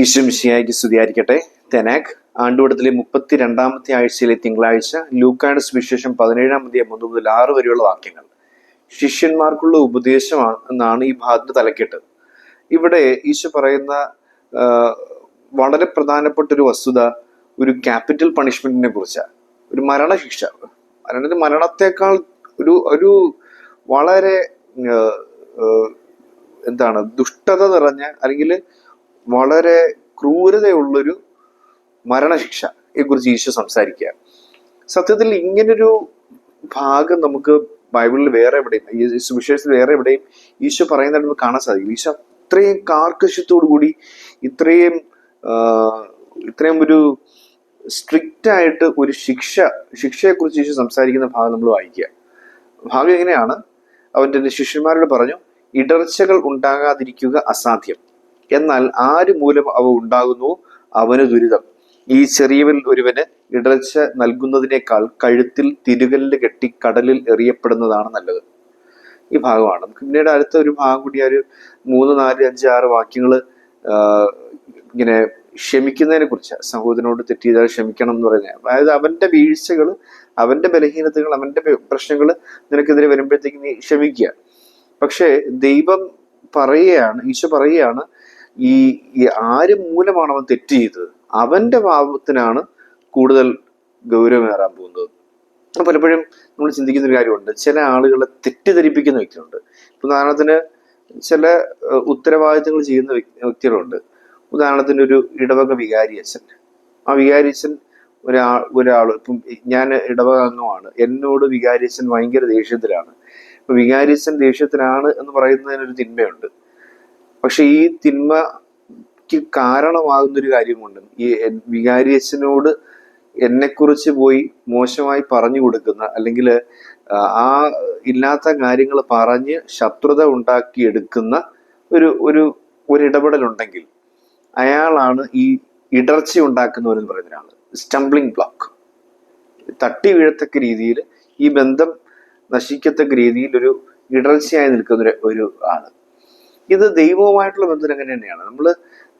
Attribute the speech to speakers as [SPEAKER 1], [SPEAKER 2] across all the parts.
[SPEAKER 1] ഈശ്വമിശിയായിക്ക് സ്തുതിയായിരിക്കട്ടെ. തെനാക് ആണ്ടുവടത്തിലെ മുപ്പത്തി രണ്ടാമത്തെ ആഴ്ചയിലെ തിങ്കളാഴ്ച ലൂക്കാണ് വിശേഷം പതിനേഴാം അധ്യായം ഒന്ന് മുതൽ ആറ് വരെയുള്ള വാക്യങ്ങൾ. ശിഷ്യന്മാർക്കുള്ള ഉപദേശമാണ് എന്നാണ് ഈ ഭാഗത്ത് തലക്കെട്ട്. ഇവിടെ ഈശോ പറയുന്ന വളരെ പ്രധാനപ്പെട്ട ഒരു വസ്തുത ഒരു ക്യാപിറ്റൽ പണിഷ്മെന്റിനെ കുറിച്ചാണ്. ഒരു മരണശിക്ഷ. മരണത്തിന് മരണത്തെക്കാൾ ഒരു ഒരു വളരെ എന്താണ് ദുഷ്ടത നിറഞ്ഞ അല്ലെങ്കിൽ വളരെ ക്രൂരതയുള്ളൊരു മരണശിക്ഷ കുറിച്ച് ഈശോ സംസാരിക്കുക സത്യത്തിൽ ഇങ്ങനൊരു ഭാഗം നമുക്ക് ബൈബിളിൽ വേറെ എവിടെയും സുവിശേഷത്തിൽ വേറെ എവിടെയും ഈശോ പറയുന്നതായിട്ട് നമുക്ക് കാണാൻ സാധിക്കും ഈശോ അത്രയും കാർക്കശ്യത്തോടു കൂടി ഇത്രയും ഇത്രയും ഒരു സ്ട്രിക്റ്റ് ആയിട്ട് ഒരു ശിക്ഷ ശിക്ഷയെക്കുറിച്ച് ഈശോ സംസാരിക്കുന്ന ഭാഗം നമ്മൾ വായിക്കുക. ഭാഗം എങ്ങനെയാണ്? അവന്റെ ശിഷ്യന്മാരോട് പറഞ്ഞു ഇടർച്ചകൾ ഉണ്ടാകാതിരിക്കുക അസാധ്യം. എന്നാൽ ആര് മൂലം അവ ഉണ്ടാകുന്നു? അവന് ദുരിതം. ഈ ചെറിയവരിൽ ഒരുവന് ഇടർച്ച നൽകുന്നതിനേക്കാൾ കഴുത്തിൽ തിരുകല്ല് കെട്ടി കടലിൽ എറിയപ്പെടുന്നതാണ് നല്ലത്. ഈ ഭാഗമാണ്. നമുക്ക് പിന്നീട് അടുത്ത ഒരു ഭാഗം കൂടി ഒരു മൂന്ന് നാല് അഞ്ച് ആറ് വാക്യങ്ങൾ ഇങ്ങനെ ക്ഷമിക്കുന്നതിനെ കുറിച്ച് സഹോദരനോട് തെറ്റ് ചെയ്താൽ ക്ഷമിക്കണം എന്ന് പറയുന്നത്. അതായത് അവന്റെ വീഴ്ചകൾ അവന്റെ ബലഹീനതകൾ അവന്റെ പ്രശ്നങ്ങൾ നിനക്കെതിരെ വരുമ്പോഴത്തേക്ക് നീ ക്ഷമിക്കുക. പക്ഷേ ദൈവം പറയുകയാണ് ഈശോ പറയുകയാണ് ഈ ഈ ആര് മൂലമാണ് അവൻ തെറ്റ് ചെയ്തത്? അവന്റെ പാപത്തിനാണ് കൂടുതൽ ഗൗരവമേറാൻ പോകുന്നത്. പലപ്പോഴും നമ്മൾ ചിന്തിക്കുന്ന ഒരു കാര്യമുണ്ട്. ചില ആളുകളെ തെറ്റിദ്ധരിപ്പിക്കുന്ന വ്യക്തികളുണ്ട്. ഇപ്പൊ ഉദാഹരണത്തിന് ചില ഉത്തരവാദിത്തങ്ങൾ ചെയ്യുന്ന വ്യക്തി- വ്യക്തികളുണ്ട്. ഉദാഹരണത്തിന് ഒരു ഇടവക വികാരി അച്ഛൻ. ആ വികാരി അച്ഛൻ ഒരാ ഒരാൾ ഇപ്പം ഞാൻ ഇടവക അംഗമാണ്. എന്നോട് വികാരി അച്ഛൻ ഭയങ്കര ദേഷ്യത്തിലാണ്. ഇപ്പൊ വികാരി അച്ഛൻ ദേഷ്യത്തിലാണ് എന്ന് പറയുന്നതിനൊരു തിന്മയുണ്ട്. പക്ഷെ ഈ തിന്മക്ക് കാരണമാകുന്ന ഒരു കാര്യമുണ്ട്. ഈ വികാരിയച്ഛനോട് എന്നെക്കുറിച്ച് പോയി മോശമായി പറഞ്ഞു കൊടുക്കുന്ന അല്ലെങ്കിൽ ആ ഇല്ലാത്ത കാര്യങ്ങൾ പറഞ്ഞ് ശത്രുത ഉണ്ടാക്കിയെടുക്കുന്ന ഒരു ഒരു ഒരു ഇടപെടലുണ്ടെങ്കിൽ അയാളാണ് ഈ ഇടർച്ച ഉണ്ടാക്കുന്നവരെന്ന് പറയുന്ന ഒരാൾ സ്റ്റംബ്ലിംഗ് ബ്ലോക്ക് തട്ടി വീഴത്തക്ക രീതിയിൽ ഈ ബന്ധം നശിക്കത്തക്ക രീതിയിൽ ഒരു ഇടർച്ചയായി നിൽക്കുന്ന ഒരു ആൾ. ഇത് ദൈവവുമായിട്ടുള്ള ബന്ധം അങ്ങനെ തന്നെയാണ്. നമ്മൾ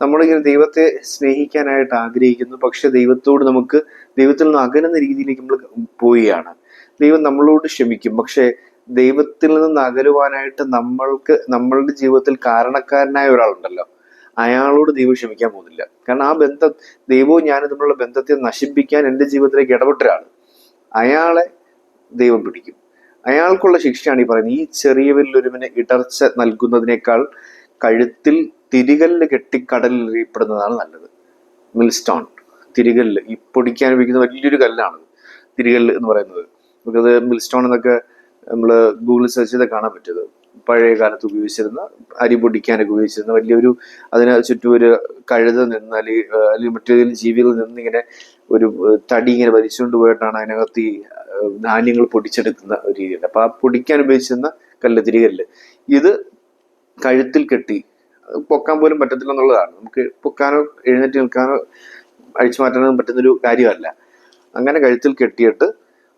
[SPEAKER 1] നമ്മളിങ്ങനെ ദൈവത്തെ സ്നേഹിക്കാനായിട്ട് ആഗ്രഹിക്കുന്നു പക്ഷെ ദൈവത്തോട് നമുക്ക് ദൈവത്തിൽ നിന്ന് അകലുന്ന രീതിയിലേക്ക് നമ്മൾ പോവുകയാണ്. ദൈവം നമ്മളോട് ക്ഷമിക്കും പക്ഷെ ദൈവത്തിൽ നിന്ന് അകലുവാനായിട്ട് നമ്മൾക്ക് നമ്മളുടെ ജീവിതത്തിൽ കാരണക്കാരനായ ഒരാളുണ്ടല്ലോ. അയാളോട് ദൈവം ക്ഷമിക്കാൻ പോകുന്നില്ല. കാരണം ആ ബന്ധം ദൈവവും ഞാനും തമ്മിലുള്ള ബന്ധത്തെ നശിപ്പിക്കാൻ എന്റെ ജീവിതത്തിലേക്ക് ഇടപെട്ട ഒരാൾ അയാളെ ദൈവം പിടിക്കും. അയാൾക്കുള്ള ശിക്ഷയാണ് ഈ പറയുന്നത്. ഈ ചെറിയ ഒരുവന് ഇടർച്ച നൽകുന്നതിനേക്കാൾ കഴുത്തിൽ തിരികല്ല് കെട്ടി കടലിൽ എറിയപ്പെടുന്നതാണ് നല്ലത്. മിൽസ്റ്റോൺ തിരികല്ല്. ഈ പൊടിക്കാൻ ഉപയോഗിക്കുന്ന വലിയൊരു കല്ലാണ് തിരികല്ല് എന്ന് പറയുന്നത്. നമുക്കത് മിൽസ്റ്റോൺ എന്നൊക്കെ നമ്മൾ ഗൂഗിൾ സെർച്ച് ചെയ്താൽ കാണാൻ പറ്റുന്നത് പഴയ കാലത്ത് ഉപയോഗിച്ചിരുന്ന അരി പൊടിക്കാനൊക്കെ ഉപയോഗിച്ചിരുന്ന വലിയൊരു അതിന് ചുറ്റും ഒരു കഴുത നിന്ന് അല്ലെങ്കിൽ അല്ലെങ്കിൽ മറ്റേതെങ്കിലും ജീവികൾ നിന്ന് ഇങ്ങനെ ഒരു തടി ഇങ്ങനെ വലിച്ചുകൊണ്ട് പോയിട്ടാണ് അതിനകത്ത് ഈ ധാന്യങ്ങൾ പൊടിച്ചെടുക്കുന്ന ഒരു രീതിയുണ്ട്. അപ്പൊ ആ പൊടിക്കാൻ ഉപയോഗിച്ചിരുന്ന കല്ല്. ഇത് കഴുത്തിൽ കെട്ടി പൊക്കാൻ പോലും പറ്റത്തില്ല എന്നുള്ളതാണ്. നമുക്ക് പൊക്കാനോ എഴുന്നേറ്റ് നിൽക്കാനോ അഴിച്ചു മാറ്റാനോ പറ്റുന്നൊരു കാര്യമല്ല. അങ്ങനെ കഴുത്തിൽ കെട്ടിയിട്ട്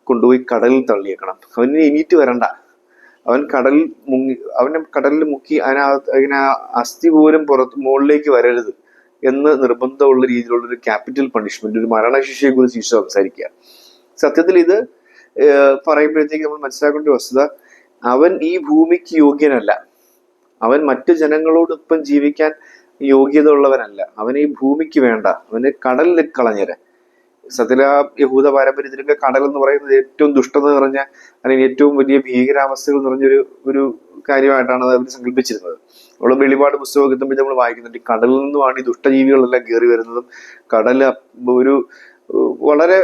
[SPEAKER 1] കൊണ്ടുപോയി കടലിൽ തള്ളിയേക്കണം. അവന് എണീറ്റ് വരണ്ട. അവൻ കടലിൽ മുങ്ങി അവനെ കടലിൽ മുക്കി അതിനകത്ത് അതിനെ അസ്ഥി പോലും പുറത്ത് മുകളിലേക്ക് വരരുത് എന്ന് നിർബന്ധമുള്ള രീതിയിലുള്ള ഒരു ക്യാപിറ്റൽ പണിഷ്മെന്റ് ഒരു മരണശിക്ഷയെ കുറിച്ച് ഈശോ സംസാരിക്കുക. സത്യത്തിൽ ഇത് പറയുമ്പോഴത്തേക്ക് നമ്മൾ മനസ്സിലാക്കേണ്ട വസ്തുത അവൻ ഈ ഭൂമിക്ക് യോഗ്യനല്ല. അവൻ മറ്റു ജനങ്ങളോടൊപ്പം ജീവിക്കാൻ യോഗ്യത ഉള്ളവനല്ല അവൻ ഈ ഭൂമിക്ക് വേണ്ട. അവന് കടലിൽ കളഞ്ഞേരെ. സത്യത്തിൽ ആ യഹൂദ പാരമ്പര്യത്തിലൊക്കെ കടൽ എന്ന് പറയുന്നത് ഏറ്റവും ദുഷ്ടത നിറഞ്ഞ അല്ലെങ്കിൽ ഏറ്റവും വലിയ ഭീകരാവസ്ഥകൾ നിറഞ്ഞൊരു ഒരു കാര്യമായിട്ടാണ് അവർ സങ്കല്പിച്ചിരുന്നത്. നമ്മൾ വെളിപാട് പുസ്തകമൊക്കെ എത്തുമ്പോൾ നമ്മൾ വായിക്കുന്നുണ്ട്. കടലിൽ നിന്നുമാണ് ഈ ദുഷ്ടജീവികളെല്ലാം കയറി വരുന്നതും കടൽ ഒരു വളരെ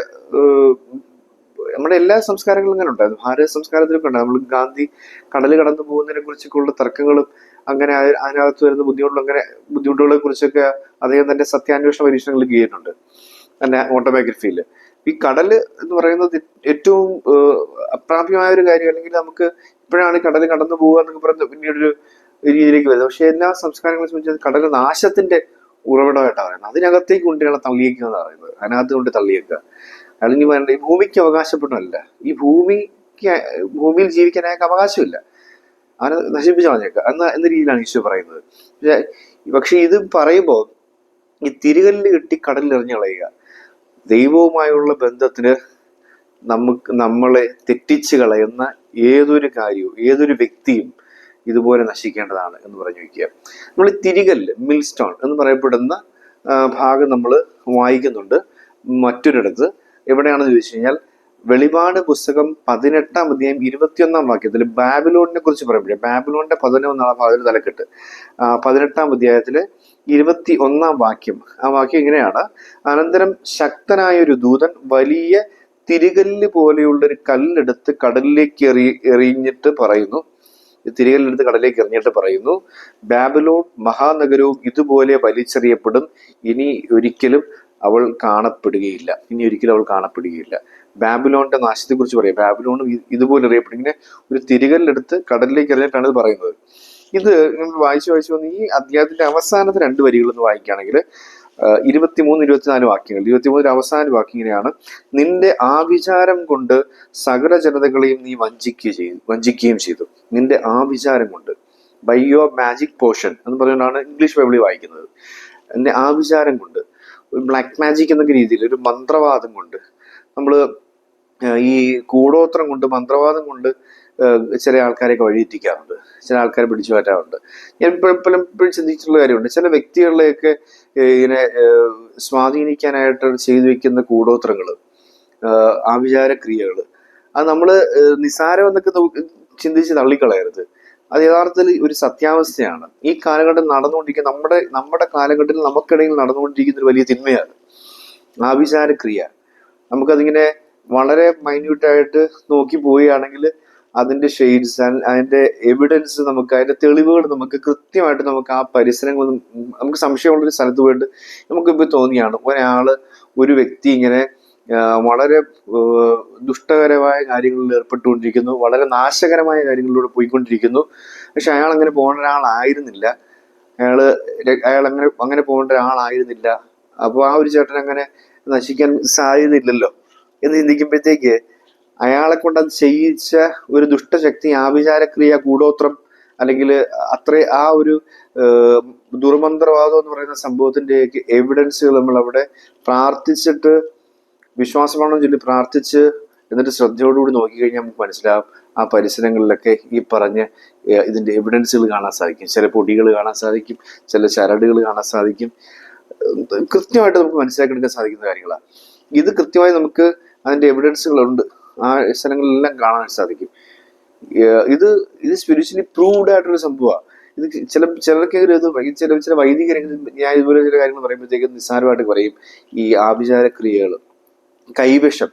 [SPEAKER 1] നമ്മുടെ എല്ലാ സംസ്കാരങ്ങളും അങ്ങനെ ഉണ്ടായിരുന്നു. ഭാരത സംസ്കാരത്തിലൊക്കെ ഉണ്ടായിരുന്നു. നമ്മൾ ഗാന്ധി കടൽ കടന്നു പോകുന്നതിനെ കുറിച്ചൊക്കെയുള്ള തർക്കങ്ങളും അങ്ങനെ അതി- അതിനകത്ത് വരുന്ന ബുദ്ധിമുട്ടുകളും അങ്ങനെ ബുദ്ധിമുട്ടുകളെ കുറിച്ചൊക്കെ അദ്ദേഹം തന്റെ സത്യാന്വേഷണ പരീക്ഷണങ്ങളിൽ ചെയ്യുന്നുണ്ട് തന്റെ ഓട്ടോബയോഗ്രഫിയിൽ ഈ കടൽ എന്ന് പറയുന്നത് ഏറ്റവും അപ്രാപ്യമായ ഒരു കാര്യം അല്ലെങ്കിൽ നമുക്ക് ഇപ്പോഴാണ് കടൽ കടന്നു പോകുക എന്നൊക്കെ പറയുന്നത് പിന്നീടൊരു രീതിയിലേക്ക് വരുന്നത്. പക്ഷെ എല്ലാ സംസ്കാരങ്ങളെ സംബന്ധിച്ച് കടൽ നാശത്തിന്റെ ഉറവിടമായിട്ടാണ് പറയുന്നത്. അതിനകത്തേക്ക് കൊണ്ടുള്ള തള്ളിയേക്കുക എന്ന് പറയുന്നത്. അതിനകത്ത് കൊണ്ട് തള്ളിയേക്കുക. അല്ലെങ്കിൽ വേണ്ട ഈ ഭൂമിക്ക് അവകാശപ്പെടുന്നല്ല ഈ ഭൂമിക്ക് ഭൂമിയിൽ ജീവിക്കാൻ അയാൾക്ക് അവകാശമില്ല. അവനെ നശിപ്പിച്ച് കളഞ്ഞേക്കുക. എന്ന എന്ന രീതിയിലാണ് ഈശോ പറയുന്നത്. പക്ഷെ ഇത് പറയുമ്പോൾ ഈ തിരികല്ല് കെട്ടി കടലിൽ എറിഞ്ഞു കളയുക ദൈവവുമായുള്ള ബന്ധത്തിന് നമുക്ക് നമ്മളെ തെറ്റിച്ച് കളയുന്ന ഏതൊരു കാര്യവും ഏതൊരു വ്യക്തിയും ഇതുപോലെ നശിക്കേണ്ടതാണ് എന്ന് പറഞ്ഞു വയ്ക്കുക. നമ്മൾ തിരികല്ല് മിൽ സ്റ്റോൺ എന്ന് പറയപ്പെടുന്ന ഭാഗം നമ്മൾ വായിക്കുന്നുണ്ട് മറ്റൊരിടത്ത്. എവിടെയാണെന്ന് ചോദിച്ചു കഴിഞ്ഞാൽ വെളിപാട് പുസ്തകം പതിനെട്ടാം അധ്യായം ഇരുപത്തിയൊന്നാം വാക്യത്തിൽ ബാബിലോണിനെ കുറിച്ച് പറയുമ്പോഴേ ബാബിലോണിന്റെ പതിനൊന്നാം ഭാഗത്തിൽ തലക്കെട്ട്. പതിനെട്ടാം അധ്യായത്തിൽ ഇരുപത്തി ഒന്നാം വാക്യം. ആ വാക്യം ഇങ്ങനെയാണ്. അനന്തരം ശക്തനായ ഒരു ദൂതൻ വലിയ തിരികല്ല് പോലെയുള്ള ഒരു കല്ലെടുത്ത് കടലിലേക്ക് എറി എറിഞ്ഞിട്ട് പറയുന്നു. തിരികല്ലെടുത്ത് കടലിലേക്ക് എറിഞ്ഞിട്ട് പറയുന്നു ബാബിലോൺ മഹാനഗരവും ഇതുപോലെ വലിച്ചെറിയപ്പെടും. ഇനി ഒരിക്കലും അവൾ കാണപ്പെടുകയില്ല. ഇനി ഒരിക്കലും അവൾ കാണപ്പെടുകയില്ല. ബാബിലോണിന്റെ നാശത്തെക്കുറിച്ച് പറയാം. ബാബിലോൺ ഇതുപോലെ അറിയപ്പെടും. ഇങ്ങനെ ഒരു തിരികല്ലെടുത്ത് കടലിലേക്ക് എറിഞ്ഞിട്ടാണ് ഇത് പറയുന്നത്. ഇത് നമ്മൾ വായിച്ചു വായിച്ചു വന്ന് ഈ അധ്യായത്തിന്റെ അവസാനത്തെ രണ്ട് വരികൾ എന്ന് വായിക്കുകയാണെങ്കിൽ ഇരുപത്തിമൂന്ന് ഇരുപത്തിനാല് വാക്യങ്ങൾ. ഇരുപത്തിമൂന്നിൽ അവസാന വാക്യം ഇങ്ങനെയാണ്. നിന്റെ ആവിചാരം കൊണ്ട് സകല ജനതകളെയും നീ വഞ്ചിക്കുകയും ചെയ്തു വഞ്ചിക്കുകയും ചെയ്തു. നിന്റെ ആവിചാരം കൊണ്ട്. ബൈ യുവർ മാജിക് പോർഷൻ എന്ന് പറഞ്ഞുകൊണ്ടാണ് ഇംഗ്ലീഷ് ബൈബിളിൽ വായിക്കുന്നത്. എന്റെ ആവിചാരം കൊണ്ട് ബ്ലാക്ക് മാജിക് എന്ന രീതിയിൽ ഒരു മന്ത്രവാദം കൊണ്ട് നമ്മൾ ഈ കൂടോത്രം കൊണ്ട് മന്ത്രവാദം കൊണ്ട് ചില ആൾക്കാരെയൊക്കെ വഴിയെത്തിക്കാറുണ്ട് ചില ആൾക്കാരെ പിടിച്ചു മാറ്റാറുണ്ട്. ഞാൻ ഇപ്പോഴും ചിന്തിച്ചിട്ടുള്ള കാര്യമുണ്ട്. ചില വ്യക്തികളിലെയൊക്കെ ഇങ്ങനെ സ്വാധീനിക്കാനായിട്ട് ചെയ്തു വെക്കുന്ന കൂടോത്രങ്ങൾ ആവിചാര ക്രിയകൾ അത് നമ്മൾ നിസാരം എന്നൊക്കെ ചിന്തിച്ച് തള്ളിക്കളയരുത്. അത് യഥാർത്ഥത്തിൽ ഒരു സത്യാവസ്ഥയാണ്. ഈ കാലഘട്ടം നടന്നുകൊണ്ടിരിക്കുന്ന നമ്മുടെ നമ്മുടെ കാലഘട്ടത്തിൽ നമുക്കിടയിൽ നടന്നുകൊണ്ടിരിക്കുന്ന ഒരു വലിയ തിന്മയാണ്. ആഭിചാരക്രിയ. നമുക്കതിങ്ങനെ വളരെ മൈന്യൂട്ടായിട്ട് നോക്കി പോവുകയാണെങ്കിൽ അതിന്റെ ഷെയ്ഡ്സ് അതിന്റെ എവിഡൻസ് നമുക്ക് അതിന്റെ തെളിവുകൾ നമുക്ക് കൃത്യമായിട്ട് നമുക്ക് ആ പരിസരങ്ങൾ നമുക്ക് സംശയമുള്ളൊരു സ്ഥലത്ത് പോയിട്ട് നമുക്കിപ്പോൾ തോന്നിയാണ് ഒരാൾ ഒരു വ്യക്തി ഇങ്ങനെ വളരെ ദുഷ്ടകരമായ കാര്യങ്ങളിൽ ഏർപ്പെട്ടുകൊണ്ടിരിക്കുന്നു. വളരെ നാശകരമായ കാര്യങ്ങളിലൂടെ പോയിക്കൊണ്ടിരിക്കുന്നു. പക്ഷെ അയാൾ അങ്ങനെ പോകേണ്ട ഒരാളായിരുന്നില്ല. അയാൾ അയാൾ അങ്ങനെ അങ്ങനെ പോകേണ്ട ഒരാളായിരുന്നില്ല. അപ്പോൾ ആ ഒരു ചേട്ടൻ അങ്ങനെ നശിക്കാൻ സാധ്യതയില്ലല്ലോ. എന്ന് ചിന്തിക്കുമ്പോഴത്തേക്ക് അയാളെ കൊണ്ട് അത് ചെയ്യിച്ച ഒരു ദുഷ്ടശക്തി ആഭിചാരക്രിയ കൂടോത്രം അല്ലെങ്കിൽ അത്ര ആ ഒരു ദുർമന്ത്രവാദം എന്ന് പറയുന്ന സംഭവത്തിന്റെ എവിഡൻസുകൾ നമ്മൾ അവിടെ പ്രാർത്ഥിച്ചിട്ട് വിശ്വാസമാണോ ചൊല്ലി പ്രാർത്ഥിച്ച് എന്നിട്ട് ശ്രദ്ധയോടുകൂടി നോക്കിക്കഴിഞ്ഞാൽ നമുക്ക് മനസ്സിലാവും ആ പരിസരങ്ങളിലൊക്കെ ഈ പറഞ്ഞ ഇതിന്റെ എവിഡൻസുകൾ കാണാൻ സാധിക്കും. ചില പൊടികൾ കാണാൻ സാധിക്കും ചില ചരടുകൾ കാണാൻ സാധിക്കും. കൃത്യമായിട്ട് നമുക്ക് മനസ്സിലാക്കിയെടുക്കാൻ സാധിക്കുന്ന കാര്യങ്ങളാണ്. ഇത് കൃത്യമായി നമുക്ക് അതിന്റെ എവിഡൻസുകളുണ്ട് ആ സ്ഥലങ്ങളിലെല്ലാം കാണാൻ സാധിക്കും. ഇത് ഇത് സ്പിരിച്വലി പ്രൂവ്ഡ് ആയിട്ടുള്ള സംഭവമാണ്. ഇത് ചില ചിലർക്കെങ്കിലും ഇത് ചില ചില വൈദികരെങ്കിലും ഞാൻ ഇതുപോലെ ചില കാര്യങ്ങൾ പറയുമ്പോഴത്തേക്കും നിസ്സാരമായിട്ട് പറയും ഈ ആഭിചാര ക്രിയകൾ കൈവശം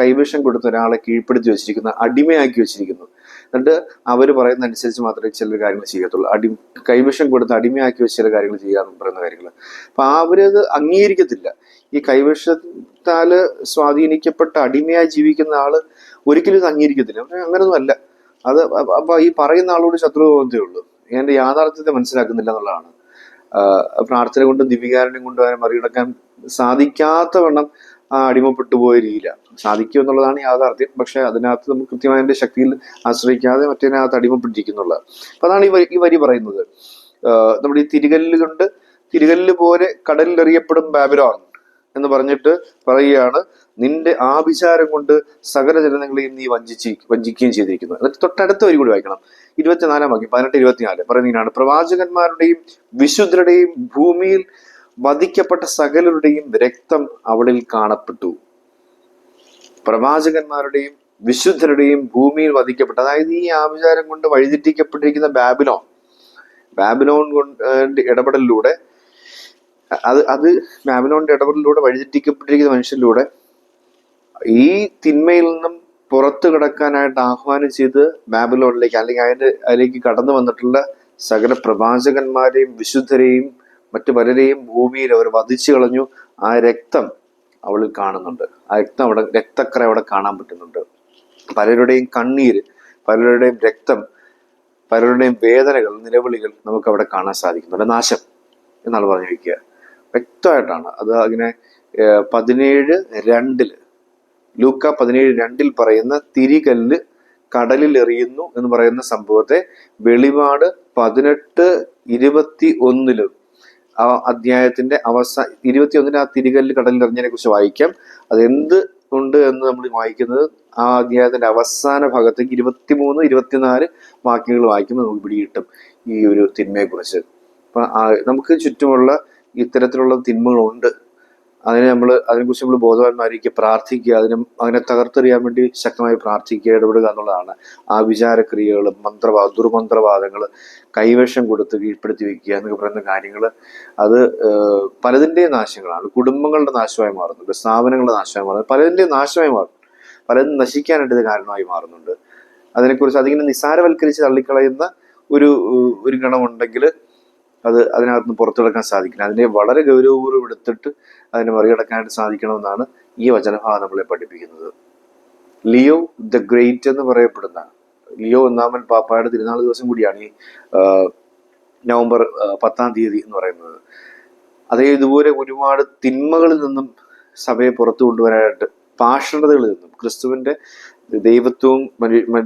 [SPEAKER 1] കൈവശം കൊടുത്ത ഒരാളെ കീഴ്പ്പെടുത്തി വെച്ചിരിക്കുന്ന അടിമയാക്കി വെച്ചിരിക്കുന്നു. എന്നിട്ട് അവർ പറയുന്ന അനുസരിച്ച് മാത്രമേ ചില കാര്യങ്ങൾ ചെയ്യത്തുള്ളൂ. അടി കൈവശം കൊടുത്ത് അടിമയാക്കി വെച്ച് ചില കാര്യങ്ങൾ ചെയ്യാന്ന് പറയുന്ന കാര്യങ്ങൾ അപ്പൊ അവരത് അംഗീകരിക്കത്തില്ല. ഈ കൈവശത്താൽ സ്വാധീനിക്കപ്പെട്ട അടിമയായി ജീവിക്കുന്ന ആൾ ഒരിക്കലും ഇത് അംഗീകരിക്കത്തില്ല. പക്ഷെ അങ്ങനൊന്നും അല്ല. അത് അപ്പ- ഈ പറയുന്ന ആളോട് ശത്രു തോന്നത്തേ ഉള്ളൂ. എന്റെ യാഥാർത്ഥ്യത്തെ മനസ്സിലാക്കുന്നില്ല എന്നുള്ളതാണ്. പ്രാർത്ഥന കൊണ്ടും ദിവ്യകാരണം കൊണ്ടും അവരെ മറികടക്കാൻ സാധിക്കാത്ത വണ്ണം ആ അടിമപ്പെട്ടു പോയ രീതിയില്ല സാധിക്കും എന്നുള്ളതാണ് യാഥാർത്ഥ്യം. പക്ഷെ അതിനകത്ത് നമുക്ക് കൃത്യമായ ശക്തിയിൽ ആശ്രയിക്കാതെ മറ്റേതിനകത്ത് അടിമപ്പെട്ടിരിക്കുന്നുള്ളത് അപ്പൊ അതാണ് ഈ വരി ഈ വരി പറയുന്നത്. നമ്മുടെ ഈ തിരികല്ല് കൊണ്ട് തിരികല്ല് പോലെ കടലിൽ എറിയപ്പെടും ബാബിലോൺ എന്ന് പറഞ്ഞിട്ട് പറയുകയാണ്. നിന്റെ ആഭിചാരം കൊണ്ട് സകല ജനങ്ങളെയും നീ വഞ്ചിച്ച് വഞ്ചിക്കുകയും ചെയ്തിരിക്കുന്നു. എന്നിട്ട് തൊട്ടടുത്ത വരി കൂടി വായിക്കണം. ഇരുപത്തിനാലാം വാക്യം പതിനെട്ട് ഇരുപത്തിനാല്. പറയുന്നതിനാണ് പ്രവാചകന്മാരുടെയും വിശുദ്ധരുടെയും ഭൂമിയിൽ വധിക്കപ്പെട്ട സകലരുടെയും രക്തം അവളിൽ കാണപ്പെട്ടു. പ്രവാചകന്മാരുടെയും വിശുദ്ധരുടെയും ഭൂമിയിൽ വധിക്കപ്പെട്ട അതായത് ഈ ആഭിചാരം കൊണ്ട് വഴിതെറ്റിക്കപ്പെട്ടിരിക്കുന്ന ബാബിലോൺ ബാബിലോൺ കൊണ്ട് ഇടപെടലിലൂടെ അത് അത് ബാബിലോണിന്റെ ഇടപെടലിലൂടെ വഴിതെറ്റിക്കപ്പെട്ടിരിക്കുന്ന മനുഷ്യരിലൂടെ ഈ തിന്മയിൽ നിന്നും പുറത്തു കിടക്കാനായിട്ട് ആഹ്വാനം ചെയ്ത് ബാബിലോണിലേക്ക് അല്ലെങ്കിൽ അതിന്റെ അതിലേക്ക് കടന്നു വന്നിട്ടുള്ള സകല പ്രവാചകന്മാരെയും വിശുദ്ധരെയും മറ്റു പലരെയും ഭൂമിയിൽ അവർ വധിച്ചു കളഞ്ഞു. ആ രക്തം അവളിൽ കാണുന്നുണ്ട്. ആ രക്തം അവിടെ രക്തക്കര അവിടെ കാണാൻ പറ്റുന്നുണ്ട്. പലരുടെയും കണ്ണീര് പലരുടെയും രക്തം പലരുടെയും വേദനകൾ നിലവിളികൾ നമുക്ക് അവിടെ കാണാൻ സാധിക്കുന്നുണ്ട് നാശം എന്നാണ് പറഞ്ഞു വയ്ക്കുക വ്യക്തമായിട്ടാണ്. അത് അങ്ങനെ പതിനേഴ് രണ്ടിൽ ലൂക്ക പതിനേഴ് രണ്ടിൽ പറയുന്ന തിരികല്ല് കടലിൽ എറിയുന്നു എന്ന് പറയുന്ന സംഭവത്തെ വെളിപാട് പതിനെട്ട് ഇരുപത്തി ഒന്നിലും അധ്യായത്തിന്റെ അവസാന ഇരുപത്തിയൊന്നിന് ആ തിരികല്ല് കടലിൽ എറിഞ്ഞതിനെ കുറിച്ച് വായിക്കാം. അതെന്ത് ഉണ്ട് എന്ന് നമ്മൾ വായിക്കുന്നത്? ആ അധ്യായത്തിന്റെ അവസാന ഭാഗത്തേക്ക് ഇരുപത്തിമൂന്ന് ഇരുപത്തിനാല് വാക്യങ്ങൾ വായിക്കുമ്പോൾ നമുക്ക് പിടികിട്ടും ഈ ഒരു തിന്മയെ കുറിച്ച് അപ്പൊ നമുക്ക് ചുറ്റുമുള്ള ഇത്തരത്തിലുള്ള തിന്മകളുണ്ട്. അതിനെ നമ്മൾ അതിനെക്കുറിച്ച് നമ്മൾ ബോധവാന്മാരിക്കുക പ്രാർത്ഥിക്കുക അതിനെ അതിനെ തകർത്തെറിയാൻ വേണ്ടി ശക്തമായി പ്രാർത്ഥിക്കുക ഇടപെടുക എന്നുള്ളതാണ്. ആ വിചാരക്രിയകൾ മന്ത്രവാദ ദുർമന്ത്രവാദങ്ങൾ കൈവശം കൊടുത്ത് കീഴ്പ്പെടുത്തി വയ്ക്കുക എന്നൊക്കെ പറയുന്ന കാര്യങ്ങൾ അത് പലതിന്റെയും നാശങ്ങളാണ്. കുടുംബങ്ങളുടെ നാശമായി മാറുന്നുണ്ട് സ്ഥാപനങ്ങളുടെ നാശമായി മാറുന്നു പലതിന്റെയും നാശമായി മാറും പലതും നശിക്കാനായിട്ട് ഇത് കാരണമായി മാറുന്നുണ്ട്. അതിനെക്കുറിച്ച് അതിങ്ങനെ നിസ്സാരവൽക്കരിച്ച് തള്ളിക്കളയുന്ന ഒരു ഒരു ഗണമുണ്ടെങ്കിൽ അത് അതിനകത്ത് നിന്ന് പുറത്തെടുക്കാൻ സാധിക്കില്ല. അതിനെ വളരെ ഗൗരവപൂർവം എടുത്തിട്ട് അതിനെ മറികടക്കാനായിട്ട് സാധിക്കണമെന്നാണ് ഈ വചനഭാഗം നമ്മളെ പഠിപ്പിക്കുന്നത്. ലിയോ ദ ഗ്രേറ്റ് എന്ന് പറയപ്പെടുന്ന ലിയോ ഒന്നാമൻ പാപ്പായുടെ തിരുനാൾ ദിവസം കൂടിയാണ് ഈ നവംബർ പത്താം തീയതി എന്ന് പറയുന്നത്. അതേ ഇതുപോലെ ഒരുപാട് തിന്മകളിൽ നിന്നും സഭയെ പുറത്തു കൊണ്ടുവരാനായിട്ട് പാഷണതകളിൽ നിന്നും ക്രിസ്തുവിന്റെ ദൈവത്വവും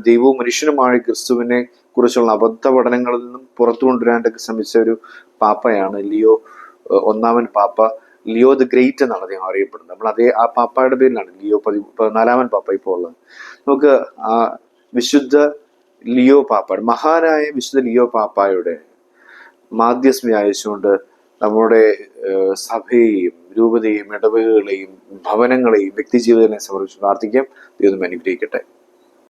[SPEAKER 1] ദൈവവും മനുഷ്യനുമായ ക്രിസ്തുവിനെ കുറിച്ചുള്ള അബദ്ധ പഠനങ്ങളിൽ നിന്നും പുറത്തു കൊണ്ടുവരാനായിട്ടൊക്കെ ശ്രമിച്ച ഒരു പാപ്പയാണ് ലിയോ ഒന്നാമൻ പാപ്പ. ലിയോ ദ ഗ്രേറ്റ് എന്നാണ് അദ്ദേഹം അറിയപ്പെടുന്നത്. നമ്മൾ അതേ ആ പാപ്പായുടെ പേരിലാണ് ലിയോ പതി പതിനാലാമൻ പാപ്പ ഇപ്പോൾ ഉള്ളത്. നമുക്ക് ആ വിശുദ്ധ ലിയോ പാപ്പ മഹാനായ വിശുദ്ധ ലിയോ പാപ്പായുടെ മാധ്യസ്മി അയച്ചുകൊണ്ട് നമ്മുടെ സഭയെയും രൂപതയെയും ഇടവകകളെയും ഭവനങ്ങളെയും വ്യക്തിജീവിതങ്ങളെയും സമർപ്പിച്ച് പ്രാർത്ഥിക്കാം. ദൈവം അനുഗ്രഹിക്കട്ടെ.